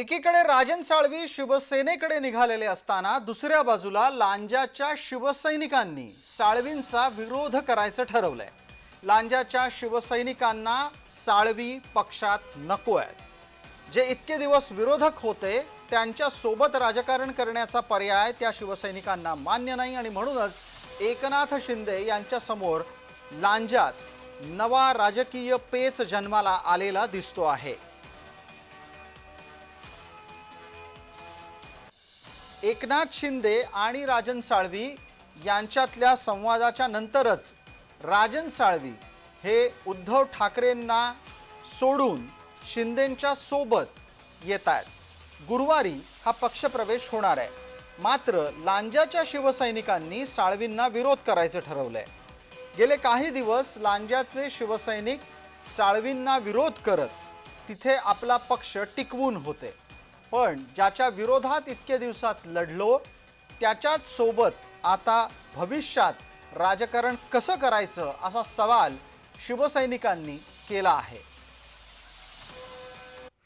एकीकडे राजन साळवी शिवसेनेकडे निघालेले असताना दुसऱ्या बाजूला लांजाच्या शिवसैनिकांनी साळवींचा विरोध करायचं ठरवलंय. लांजाच्या शिवसैनिकांना साळवी पक्षात नको आहेत. जे इतके दिवस विरोधक होते त्यांच्यासोबत राजकारण करण्याचा पर्याय त्या शिवसैनिकांना मान्य नाही आणि म्हणूनच एकनाथ शिंदे यांच्यासमोर लांजात नवा राजकीय पेच जन्माला आलेला दिसतो आहे. एकनाथ शिंदे आणि राजन साळवी यांच्यातल्या संवादाच्या नंतरच राजन साळवी हे उद्धव ठाकरेंना सोडून शिंदेंच्या सोबत येत आहेत. गुरुवारी हा पक्षप्रवेश होणार आहे. मात्र लांजाच्या शिवसैनिकांनी साळवींना विरोध करायचं ठरवलं आहे गेले काही दिवस लांजाचे शिवसैनिक साळवींना विरोध करत तिथे आपला पक्ष टिकवून होते. पण ज्याच्या विरोधात इतके दिवसात लढलो त्याच्याच सोबत आता भविष्यात राजकारण कसं करायचं असा सवाल शिवसैनिकांनी केला आहे.